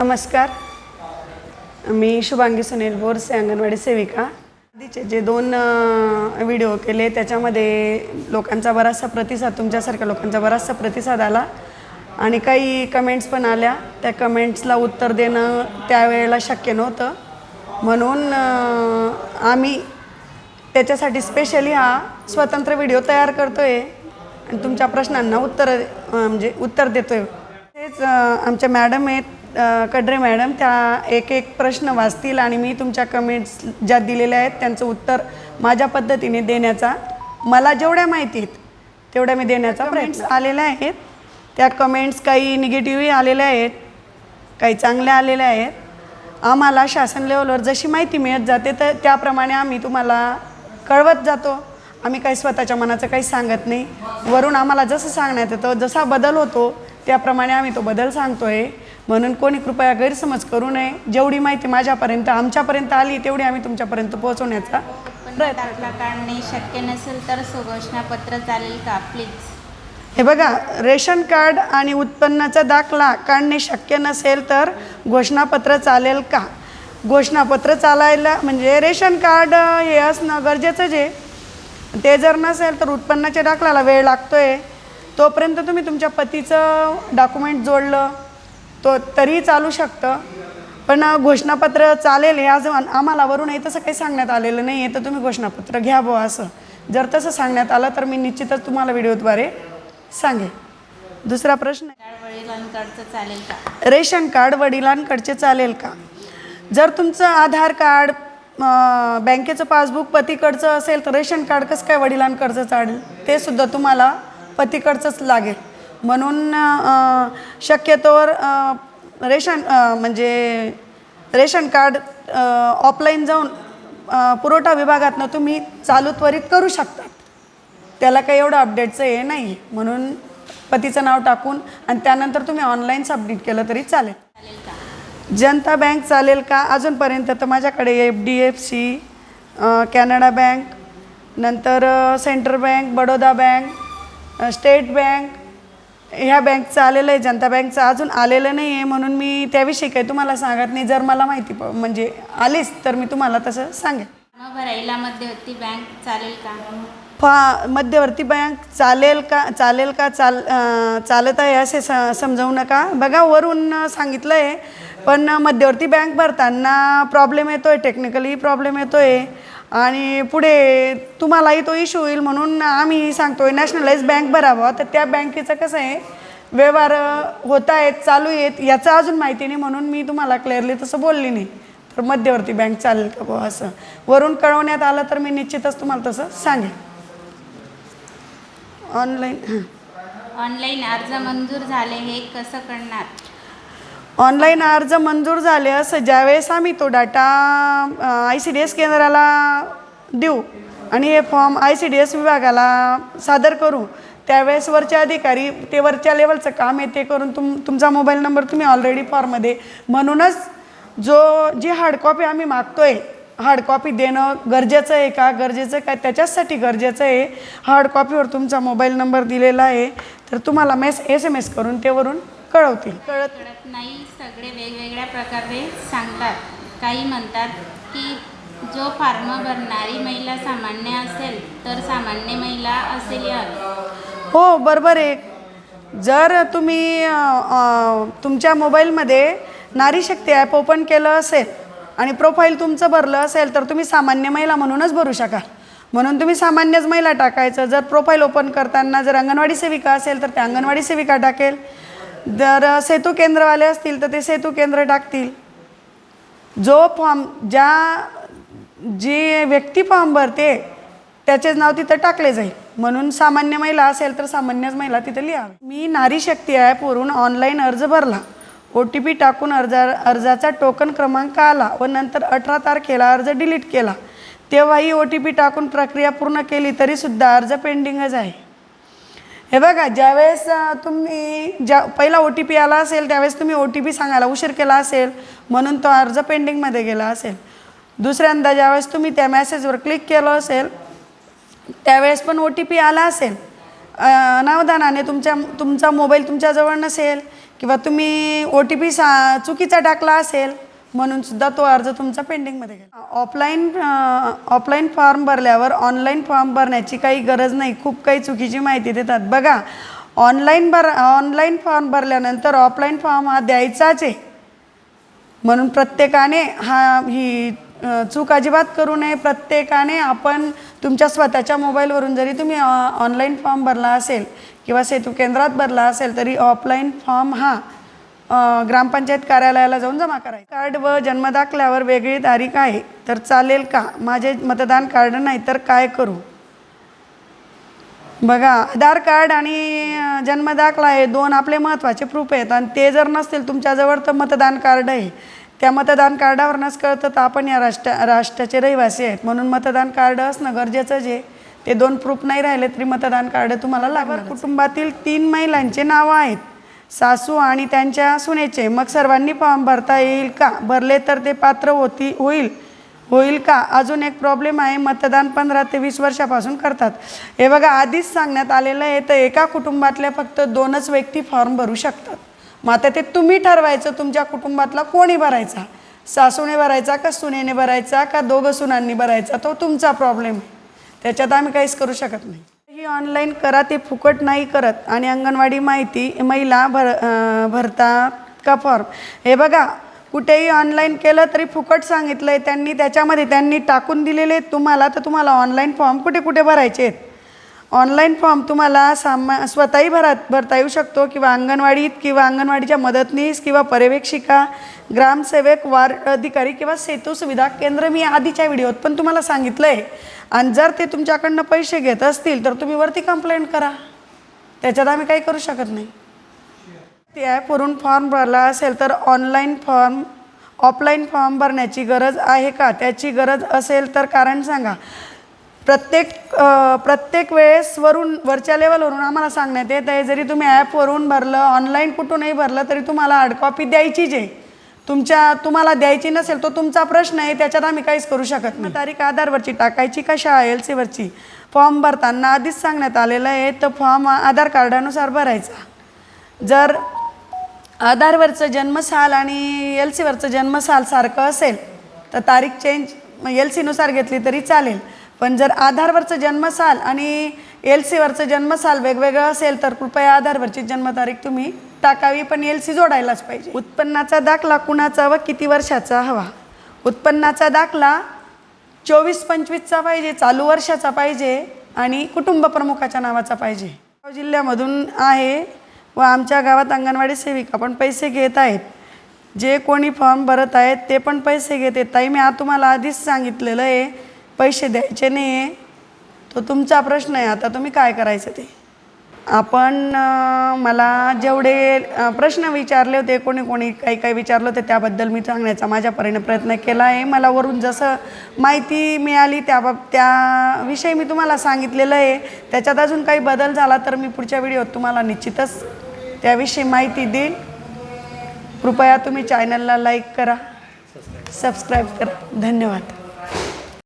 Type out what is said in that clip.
नमस्कार. मी शुभांगी सुनील बोरसे अंगणवाडी सेविका. आधीचे जे दोन व्हिडिओ केले त्याच्यामध्ये लोकांचा बराचसा प्रतिसाद तुमच्यासारख्या लोकांचा बराचसा प्रतिसाद आला. आणि काही कमेंट्स पण आल्या. त्या कमेंट्सला उत्तर देणं त्यावेळेला शक्य नव्हतं. म्हणून आम्ही त्याच्यासाठी स्पेशली हा स्वतंत्र व्हिडिओ तयार करतो आहे आणि तुमच्या प्रश्नांना उत्तर म्हणजे उत्तर देतो आहे तेच आमच्या मॅडम आहेत. कडरे मॅडम त्या एक एक प्रश्न वाचतील आणि मी तुमच्या कमेंट्स ज्या दिलेल्या आहेत त्यांचं उत्तर माझ्या पद्धतीने देण्याचा मला जेवढ्या माहिती आहेत तेवढ्या मी देण्याचा प्रयत्न आलेल्या आहेत त्या कमेंट्स काही निगेटिव्हही आलेल्या आहेत काही चांगल्या आलेल्या आहेत. आम्हाला शासन लेवलवर जशी माहिती मिळत जाते तर त्याप्रमाणे आम्ही तुम्हाला कळवत जातो. आम्ही काही स्वतःच्या मनाचं काही सांगत नाही. वरून आम्हाला जसं सांगण्यात येतं जसा बदल होतो त्याप्रमाणे आम्ही तो बदल सांगतो आहे म्हणून कोणी कृपया गैरसमज करू नये. जेवढी माहिती माझ्यापर्यंत आमच्यापर्यंत आली तेवढी आम्ही तुमच्यापर्यंत पोहोचवण्याचा दाखला काढणे शक्य नसेल तर सुघोषणापत्र चालेल का प्लीज? हे बघा रेशन कार्ड आणि उत्पन्नाचा दाखला काढणे शक्य नसेल तर घोषणापत्र चालेल का? घोषणापत्र चालायला म्हणजे रेशन कार्ड हे असणं गरजेचंच आहे. ते जर नसेल तर उत्पन्नाच्या दाखल्याला वेळ लागतो आहे तोपर्यंत तुम्ही तुमच्या पतीचं डॉक्युमेंट जोडलं. तो तरीही चालू शकतं. पण घोषणापत्र चालेल हे आज आम्हाला वरून तसं काही सांगण्यात आलेलं नाही आहे तर तुम्ही घोषणापत्र घ्या बुवा असं. जर तसं सांगण्यात आलं तर मी निश्चितच तुम्हाला व्हिडिओद्वारे सांगेन. दुसरा प्रश्न चालेल का? रेशन कार्ड वडिलांकडचे चालेल का? जर तुमचं आधार कार्ड बँकेचं पासबुक पतीकडचं असेल तर रेशन कार्ड कसं काय वडिलांकडचं चालेल? ते सुद्धा तुम्हाला पतीकडचंच लागेल. म्हणून शक्यतोवर रेशन म्हणजे रेशन कार्ड ऑफलाईन जाऊन पुरवठा विभागातनं तुम्ही चालू त्वरित करू शकता. त्याला काही एवढं अपडेटचं हे नाही. म्हणून पतीचं नाव टाकून आणि त्यानंतर तुम्ही ऑनलाईन सबमिट केलं तरी चालेल. जनता बँक चालेल का? अजूनपर्यंत तर माझ्याकडे F D F C Canara bank नंतर central bank Baroda bank state bank ह्या बँकचं आलेलं आहे जनता बँकचं अजून आलेलं नाही आहे म्हणून मी त्याविषयी काही तुम्हाला सांगत नाही. जर मला माहिती प म्हणजे आलीच तर मी तुम्हाला तसं सांगेन. मग मध्यवर्ती बँक चालेल का? फा मध्यवर्ती बँक चालेल का चालेल का चाल अं, चालत आहे असे स समजावू नका. बघा वरून सांगितलं आहे पण मध्यवर्ती बँक भरताना प्रॉब्लेम येतो आहे टेक्निकली प्रॉब्लेम येतो आहे आणि पुढे तुम्हालाही तो इश्यू होईल म्हणून आम्ही सांगतो नॅशनलाइज बँक भरावं. तर त्या बँकेचं कसं आहे व्यवहार होत आहेत चालू आहेत याचं अजून माहिती नाही म्हणून मी तुम्हाला क्लिअरली तसं बोलली नाही. तर मध्यवर्ती बँक चालेल का बुवा असं? वरून कळवण्यात आलं तर मी निश्चितच तुम्हाला तसं सांगेन. ऑनलाईन हां. ऑनलाईन अर्ज मंजूर झाले हे कसं करणार ऑनलाईन अर्ज मंजूर झाले असं ज्यावेळेस आम्ही तो data I C D S केंद्राला देऊ आणि हे form I C D S विभागाला सादर करू त्यावेळेस वरचे अधिकारी ते वरच्या लेवलचं काम आहे ते करून तुम तुमचा मोबाईल नंबर तुम्ही ऑलरेडी फॉर्ममध्ये म्हणूनच जो जी हार्ड कॉपी आम्ही मागतो हार्ड कॉपी देणं गरजेचं आहे का? गरजेचं काय? त्याच्याचसाठी गरजेचं आहे. हार्ड कॉपीवर तुमचा मोबाईल नंबर दिलेला आहे. तर तुम्हाला मेस एस एम एस करून ते वरून कळवतील. कळत कळत नाही सगळे वेगवेगळ्या प्रकारे सांगतात. काही म्हणतात की जो फॉर्म भरणारी महिला सामान्य असेल तर सामान्य महिला असेल हो बरोबर आहे. जर तुम्ही अ, अ, तुमच्या मोबाईलमध्ये नारी शक्ती ॲप ओपन केलं असेल आणि प्रोफाईल तुमचं भरलं असेल तर तुम्ही सामान्य महिला म्हणूनच भरू शकाल. म्हणून तुम्ही सामान्यच महिला टाकायचं. जर प्रोफाईल ओपन करताना जर अंगणवाडी सेविका असेल तर त्या अंगणवाडी सेविका टाकेल. जर सेतू केंद्रवाले असतील तर ते सेतू केंद्र टाकतील. जो फॉर्म ज्या जी व्यक्ती फॉर्म भरते त्याचेच नाव तिथं टाकले जाईल. म्हणून सामान्य महिला असेल तर सामान्यच महिला तिथं लिहावे. मी नारी शक्ती ॲपवरून ऑनलाईन अर्ज भरला. ओ टी पी टाकून अर्जा अर्जाचा टोकन क्रमांक आला व नंतर अठरा तारखेला अर्ज डिलीट केला. तेव्हाही ओ टी पी टाकून प्रक्रिया पूर्ण केली तरीसुद्धा अर्ज पेंडिंगच आहे. हे बघा ज्यावेळेस तुम्ही ज्या पहिला ओ टी पी आला असेल त्यावेळेस तुम्ही ओ टी पी सांगायला उशीर केला असेल म्हणून तो अर्ज पेंडिंगमध्ये गेला असेल. दुसऱ्यांदा ज्यावेळेस तुम्ही त्या मॅसेजवर क्लिक केलं असेल त्यावेळेस पण ओ टी पी आला असेल. अनावधानाने तुमच्या तुमचा मोबाईल तुमच्याजवळ नसेल किंवा तुम्ही ओ टी पी सा चुकीचा टाकला असेल म्हणून सुद्धा तो अर्ज तुमचा पेंडिंगमध्ये गेला. ऑफलाईन ऑफलाईन फॉर्म भरल्यावर ऑनलाईन फॉर्म भरण्याची काही गरज नाही. खूप काही चुकीची माहिती देतात. बघा ऑनलाईन भर ऑनलाईन फॉर्म भरल्यानंतर ऑफलाईन फॉर्म हा द्यायचाच आहे. म्हणून प्रत्येकाने हा ही चूक अजिबात करू नये. प्रत्येकाने आपण तुमच्या स्वतःच्या मोबाईलवरून जरी तुम्ही ऑनलाईन फॉर्म भरला असेल किंवा सेतू केंद्रात भरला असेल तरी ऑफलाईन फॉर्म हा ग्रामपंचायत कार्यालयाला जाऊन जमा करायचं. कार्ड व जन्मदाखल्यावर वेगळी तारीख आहे तर चालेल का? माझे मतदान कार्ड नाही तर काय करू? बघा आधार कार्ड आणि जन्मदाखला हे दोन आपले महत्त्वाचे प्रूफ आहेत आणि ते जर नसतील तुमच्याजवळ तर मतदान कार्ड आहे. त्या मतदान कार्डावरनंच कळतं तर आपण या राष्ट्र राष्ट्राचे रहिवासी आहेत. म्हणून मतदान कार्ड असणं गरजेचंच आहे. ते दोन प्रूफ नाही राहिले तरी मतदान कार्ड तुम्हाला लागणार कुटुंबातील तीन महिलांचे नावं आहेत. सासू आणि त्यांच्या सुनेचे. मग सर्वांनी फॉर्म भरता येईल का? भरले तर ते पात्र होती होईल होईल का? अजून एक प्रॉब्लेम आहे. मतदान पंधरा ते वीस वर्षापासून करतात. हे बघा आधीच सांगण्यात आलेलं आहे तर एका कुटुंबातल्या फक्त दोनच व्यक्ती फॉर्म भरू शकतात. मग आता ते तुम्ही ठरवायचं तुमच्या कुटुंबातला कोणी भरायचा? सासूने भरायचा का सुनेने भरायचा का दोघं सुनांनी भरायचा? तो तुमचा प्रॉब्लेम आहे. त्याच्यात आम्ही काहीच करू शकत नाही. ही ऑनलाईन करा ते फुकट नाही करत. आणि अंगणवाडी माहिती महिला भर भरतात का फॉर्म हे बघा कुठेही ऑनलाईन केलं तरी फुकट सांगितलं आहे त्यांनी त्याच्यामध्ये त्यांनी टाकून दिलेले आहेत तुम्हाला तर तुम्हाला ऑनलाईन फॉर्म कुठे कुठे भरायचे आहेत? ऑनलाईन फॉर्म तुम्हाला सामा स्वतःही भरा भरता येऊ शकतो किंवा अंगणवाडीत किंवा अंगणवाडीच्या मदतनीस किंवा पर्यवेक्षिका ग्रामसेवक वार्ड अधिकारी किंवा सेतू सुविधा केंद्र मी आधीच्या व्हिडिओत पण तुम्हाला सांगितलं आहे आणि जर ते तुमच्याकडनं पैसे घेत असतील तर तुम्ही वरती कंप्लेंट करा. त्याच्यात आम्ही काही करू शकत नाही. ते ॲपवरून फॉर्म भरला असेल तर ऑनलाईन फॉर्म ऑफलाईन फॉर्म भरण्याची गरज आहे का? त्याची गरज असेल तर कारण सांगा. प्रत्येक प्रत्येक वेळेस वरून वरच्या लेवलवरून आम्हाला सांगण्यात येत आहे जरी तुम्ही ॲपवरून भरलं ऑनलाईन कुठूनही भरलं तरी तुम्हाला हार्ड कॉपी द्यायचीच आहे. तुमच्या तुम्हाला द्यायची नसेल तो तुमचा प्रश्न आहे त्याच्यात आम्ही काहीच करू शकत नाही. तारीख आधारवरची टाकायची का शाळा एल सीवरची फॉर्म भरताना आधीच सांगण्यात आलेलं आहे तर फॉर्म आधार कार्डानुसार भरायचा. जर आधारवरचं जन्मसाल आणि एल सीवरचं जन्मसाल सारखं असेल तर तारीख चेंज एल सीनुसार घेतली तरी चालेल. पण जर आधारवरचं जन्मसाल आणि एल सीवरचं जन्मसाल वेगवेगळं असेल तर कृपया आधारवरची जन्मतारीख तुम्ही टाकावी पण एल सी जोडायलाच पाहिजे. उत्पन्नाचा दाखला कुणाचा व किती वर्षाचा हवा? उत्पन्नाचा दाखला चोवीस पंचवीसचा पाहिजे चालू वर्षाचा पाहिजे आणि कुटुंब प्रमुखाच्या नावाचा पाहिजे. जिल्ह्यामधून आहे व आमच्या गावात अंगणवाडी सेविका पण पैसे घेत आहेत. जे कोणी फॉर्म भरत आहेत ते पण पैसे घेत आहेत. ताई मी आ तुम्हाला आधीच सांगितलेलं आहे पैसे द्यायचे नाही आहे तो तुमचा प्रश्न आहे. आता तुम्ही काय करायचं ते? आपण मला जेवढे प्रश्न विचारले होते कोणी कोणी काही काही विचारलं होते त्याबद्दल मी सांगण्याचा माझ्या परीने प्रयत्न केला आहे. मला वरून जसं माहिती मिळाली त्याबाब त्याविषयी मी तुम्हाला सांगितलेलं आहे. त्याच्यात अजून काही बदल झाला तर मी पुढच्या व्हिडिओत तुम्हाला निश्चितच त्याविषयी माहिती देईन. कृपया तुम्ही चॅनलला लाईक करा सबस्क्राईब करा. धन्यवाद.